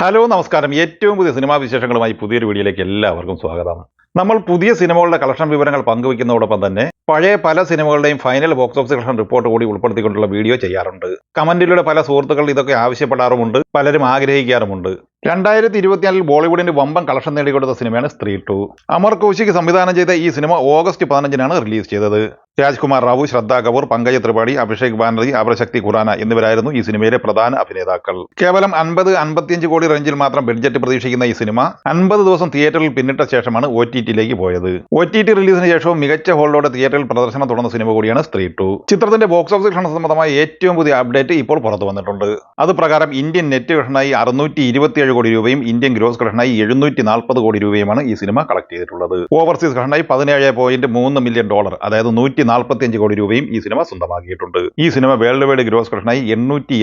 Hello നമസ്കാരം. ഏറ്റവും പുതിയ സിനിമാ വിശേഷങ്ങളുമായി പുതിയൊരു വീഡിയോയിലേക്ക് എല്ലാവർക്കും സ്വാഗതം. നമ്മൾ പുതിയ സിനിമകളുടെ കളക്ഷൻ വിവരങ്ങൾ പങ്കുവയ്ക്കുന്നതോടൊപ്പം തന്നെ പഴയ പല സിനിമകളുടെയും final box office collection report കൂടി ഉൾപ്പെടുത്തിക്കൊണ്ടുള്ള വീഡിയോ ചെയ്യാറുണ്ട്. കമന്റിലൂടെ പല സുഹൃത്തുക്കൾ ഇതൊക്കെ ആവശ്യപ്പെടാറുമുണ്ട്. പലരും ആഗ്രഹിക്കാറുമുണ്ട്. രണ്ടായിരത്തി ഇരുപത്തിനാലിൽ ബോളിവുഡിന്റെ വമ്പൻ കളക്ഷൻ നേടിക്കൊടുത്ത സിനിമയാണ് സ്ത്രീ ടു. അമർ കൗശിക് സംവിധാനം ചെയ്ത ഈ സിനിമ ഓഗസ്റ്റ് പതിനഞ്ചിനാണ് റിലീസ് ചെയ്തത്. രാജ്കുമാർ റാവു ശ്രദ്ധ കപൂർ പങ്കജ് ത്രിപാഠി അഭിഷേക് ബാനർജി അപരശക്തി ഖുറാന എന്നിവരായിരുന്നു ഈ സിനിമയിലെ പ്രധാന അഭിനേതാക്കൾ. കേവലം അൻപത് അൻപത്തിയഞ്ച് കോടി റേഞ്ചിൽ മാത്രം ബഡ്ജറ്റ് പ്രതീക്ഷിക്കുന്ന ഈ സിനിമ അൻപത് ദിവസം തിയേറ്ററിൽ പിന്നിട്ട ശേഷമാണ് ഒ ടി ടിയിലേക്ക് പോയത്. ഒ ടി ടി റിലീസിന് ശേഷവും മികച്ച ഹോളിലൂടെ തിയേറ്ററിൽ പ്രദർശനം തുടർന്ന സിനിമ കൂടിയാണ് സ്ത്രീ ടു. ചിത്രത്തിന്റെ ബോക്സ് ഓഫീസ് ക്ഷണ സംബന്ധമായ ഏറ്റവും പുതിയ അപ്ഡേറ്റ് ഇപ്പോൾ പുറത്തു വന്നിട്ടുണ്ട്. അത് പ്രകാരം ഇന്ത്യൻ നെറ്റ് കളക്ഷനായി അറുന്നൂറ്റി ഇരുപത്തിയേഴ് കോടി രൂപയും ഇന്ത്യൻ ഗ്രോസ് കളക്ഷനായി എഴുന്നൂറ്റി നാൽപ്പത് കോടി രൂപയുമാണ് ഈ സിനിമ കളക്ട് ചെയ്തിട്ടുള്ളത്. ഓവർസീസ് കളക്ഷനായി പതിനേഴ് പോയിന്റ് മൂന്ന് മില്യൺ ഡോളർ അതായത് നൂറ്റി നാൽപ്പത്തിയഞ്ച് കോടി രൂപയും ഈ സിനിമ സ്വന്തമാക്കിയിട്ടുണ്ട്. ഈ സിനിമ വേൾഡ് വൈഡ് ഗ്രോസ് കളക്ഷനായി എണ്ണൂറ്റി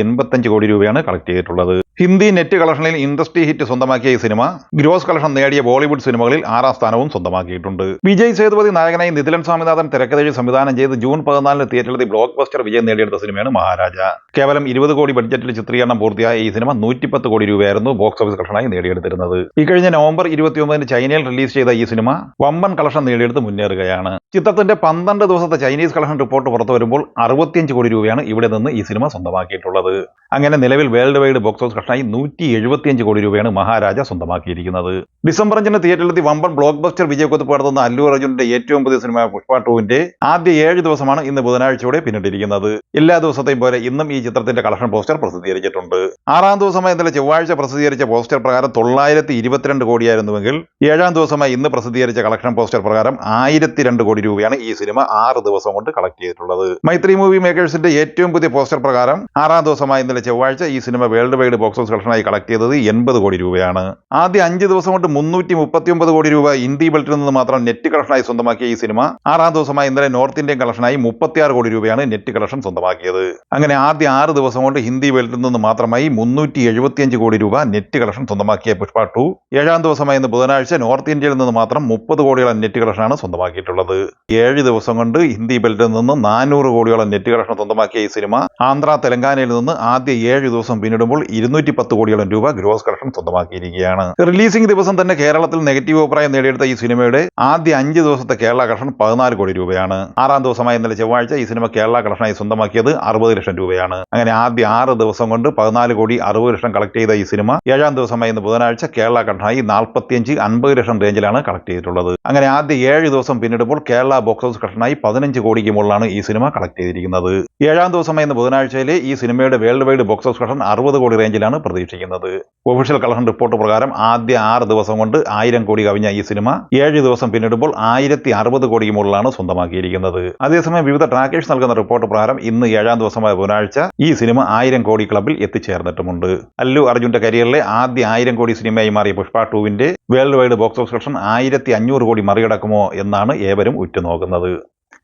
കോടി രൂപയാണ് കളക്ട് ചെയ്തിട്ടുള്ളത്. ഹിന്ദി നെറ്റ് കളക്ഷനിൽ ഇൻഡസ്ട്രി ഹിറ്റ് സ്വന്തമാക്കിയ ഈ സിനിമ ഗ്രോസ് കളക്ഷൻ നേടിയ ബോളിവുഡ് സിനിമകളിൽ ആറാം സ്ഥാനവും സ്വന്തമാക്കിയിട്ടുണ്ട്. വിജയ് സേതുപതി നായകനായി നിതിലൻ സ്വാമിനാഥൻ തിരക്കഥയിൽ സംവിധാനം ചെയ്ത് ജൂൺ പതിനാലിന് തിയേറ്ററിലെത്തി ബ്ലോക്ക് ബസ്റ്റർ വിജയം നേടിയെടുത്ത സിനിമയാണ് മഹാരാജ. കേവലം ഇരുപത് കോടി ബഡ്ജറ്റിൽ ചിത്രീകരണം പൂർത്തിയായ ഈ സിനിമ നൂറ്റിപ്പത്ത് കോടി രൂപയായിരുന്നു ബോക്സ് ഓഫീസ് കളക്ഷനായി നേടിയെടുത്തിരുന്നത്. ഇക്കഴിഞ്ഞ നവംബർ ഇരുപത്തിയൊമ്പതിന് ചൈനയിൽ റിലീസ് ചെയ്ത ഈ സിനിമ വമ്പൻ കളക്ഷൻ നേടിയെടുത്ത് മുന്നേറുകയാണ്. ചിത്രത്തിന്റെ പന്ത്രണ്ട് ദിവസത്തെ ചൈനീസ് കളക്ഷൻ റിപ്പോർട്ട് പുറത്തു വരുമ്പോൾ അറുപത്തിയഞ്ച് കോടി രൂപയാണ് ഇവിടെ നിന്ന് ഈ സിനിമ സ്വന്തമാക്കിയിട്ടുള്ളത്. അങ്ങനെ നിലവിൽ വേൾഡ് വൈഡ് ബോക്സ് ഓഫീസ് കളക്ഷനായി നൂറ്റി എഴുപത്തിയഞ്ച് കോടി രൂപയാണ് മഹാരാജ സ്വന്തമാക്കിയിരിക്കുന്നത്. ഡിസംബർ അഞ്ചിന് തിയേറ്ററിലെത്തി വമ്പൻ ബ്ലോക്ക് ബസ്റ്റർ വിജയക്കുത്ത് പടർത്തുന്ന അല്ലു അർജുന്റെ ഏറ്റവും പുതിയ സിനിമ പുഷ്പ ടൂവിന്റെ ആദ്യ ഏഴ് ദിവസമാണ് ഇന്ന് ബുധനാഴ്ചയോടെ പിന്നിട്ടിരിക്കുന്നത്. എല്ലാ ദിവസത്തെയും പോലെ ഇന്നും ഈ ചിത്രത്തിന്റെ കളക്ഷൻ പോസ്റ്റർ പ്രസിദ്ധീകരിച്ചിട്ടുണ്ട്. ആറാം ദിവസമായി ഇന്നലെ ചൊവ്വാഴ്ച പ്രസിദ്ധീകരിച്ച പോസ്റ്റർ പ്രകാരം തൊള്ളായിരത്തി ഇരുപത്തിരണ്ട് കോടിയായിരുന്നുവെങ്കിൽ ഏഴാം ദിവസമായി ഇന്ന് പ്രസിദ്ധീകരിച്ച കളക്ഷൻ പോസ്റ്റർ പ്രകാരം ആയിരത്തി രണ്ട് കോടി രൂപയാണ് ഈ സിനിമ ആറ് ദിവസം കൊണ്ട് കളക്ട് ചെയ്തിട്ടുള്ളത്. മൈത്രി മൂവി മേക്കേഴ്സിന്റെ ഏറ്റവും പുതിയ പോസ്റ്റർ പ്രകാരം ആറാം ദിവസമായി ഇന്നലെ ചൊവ്വാഴ്ച ഈ cinema world wide box office കളക്ഷനായി കളക്ട് ചെയ്തത് എൺപത് കോടി രൂപയാണ്. ആദ്യ അഞ്ച് ദിവസം കൊണ്ട് മുന്നൂറ്റി മുപ്പത്തി ഒമ്പത് കോടി രൂപ ഇന്ത്യ ബെൽറ്റിൽ നിന്ന് മാത്രം നെറ്റ് കളക്ഷനായി സ്വന്തമാക്കിയ ഈ സിനിമ ആറാം ദിവസമായി ഇന്നലെ നോർത്ത് ഇന്ത്യൻ കളക്ഷനായി മുപ്പത്തിയാറ് കോടി രൂപയാണ് നെറ്റ് കളക്ഷൻ സ്വന്തമാക്കിയത്. അങ്ങനെ ആദ്യ ആറ് ദിവസം കൊണ്ട് ഹിന്ദി ബെൽറ്റിൽ നിന്ന് മാത്രമായി മുന്നൂറ്റി എഴുപത്തിയഞ്ച് കോടി രൂപ നെറ്റ് കളക്ഷൻ സ്വന്തമാക്കിയ പുഷ്പ ടു. ഏഴാം ദിവസമായി ഇന്ന് ബുധനാഴ്ച നോർത്ത് ഇന്ത്യയിൽ നിന്ന് മാത്രം മുപ്പത് കോടിയോളം നെറ്റ് കളക്ഷനാണ് സ്വന്തമാക്കിയിട്ടുള്ളത്. ഏഴ് ദിവസം കൊണ്ട് ഹിന്ദി ബെൽറ്റിൽ നിന്ന് നാനൂറ് കോടിയോളം നെറ്റ് കളക്ഷൻ സ്വന്തമാക്കിയ ഈ സിനിമ ആന്ധ്ര തെലങ്കാനയിൽ നിന്ന് ആദ്യ ഏഴ് ദിവസം പിന്നിടുമ്പോൾ ഇരുന്നൂറ്റി പത്ത് കോടിയോളം രൂപ ഗ്രോസ് കളക്ഷൻ സ്വന്തമാക്കിയിരിക്കുകയാണ്. റിലീസിംഗ് ദിവസം തന്നെ കേരളത്തിൽ നെഗറ്റീവ് അഭിപ്രായം നേടിയെടുത്ത ഈ സിനിമയുടെ ആദ്യ അഞ്ച് ദിവസത്തെ കേരള കളക്ഷൻ പതിനാല് കോടി രൂപയാണ്. ആറാം ദിവസമായ ഇന്നലെ ചൊവ്വാഴ്ച ഈ സിനിമ കേരള കളക്ഷനായി സ്വന്തമാക്കിയത് അറുപത് ലക്ഷം രൂപയാണ്. അങ്ങനെ ആദ്യ ആറ് ദിവസം കൊണ്ട് പതിനാല് കോടി അറുപത് ലക്ഷം കളക്ട് ചെയ്ത ഈ സിനിമ ഏഴാം ദിവസമായി ഇന്ന് ബുധനാഴ്ച കേരള കളക്ഷനായി നാൽപ്പത്തിയഞ്ച് അൻപത് ലക്ഷം റേഞ്ചിലാണ് കളക്ട് ചെയ്തിട്ടുള്ളത്. അങ്ങനെ ആദ്യ ഏഴ് ദിവസം പിന്നിടുമ്പോൾ കേരള ബോക്സ് ഓഫീസ് കളക്ഷനായി പതിനഞ്ച് കോടിക്ക് മുകളിലാണ് ഈ സിനിമ കളക്ട് ചെയ്തിരിക്കുന്നത്. ഏഴാം ദിവസമായി ഇന്ന് ബുധനാഴ്ചയിലെ ഈ സിനിമയുടെ world wide box office collection അറുപത് കോടി റേഞ്ചിലാണ് പ്രതീക്ഷിക്കുന്നത്. ഒഫീഷ്യൽ കളക്ഷൻ റിപ്പോർട്ട് പ്രകാരം ആദ്യ ആറ് ദിവസം കൊണ്ട് ആയിരം കോടി കവിഞ്ഞ ഈ സിനിമ ഏഴ് ദിവസം പിന്നിടുമ്പോൾ ആയിരത്തി അറുപത് കോടിക്ക് മുകളിലാണ് സ്വന്തമാക്കിയിരിക്കുന്നത്. അതേസമയം വിവിധ ട്രാക്കേഴ്സ് നൽകുന്ന റിപ്പോർട്ട് പ്രകാരം ഇന്ന് ഏഴാം ദിവസമായ ബുധനാഴ്ച ഈ സിനിമ ആയിരം കോടി ക്ലബിൽ എത്തിച്ചേർന്നിട്ടുമുണ്ട്. അല്ലു അർജുന്റെ കരിയറിലെ ആദ്യ ആയിരം കോടി സിനിമയായി മാറിയ Pushpa ടൂവിന്റെ world wide box office collection ആയിരത്തി അഞ്ഞൂറ് കോടി മറികടക്കുമോ എന്നാണ് ഏവരും ഉറ്റുനോക്കുന്നത്.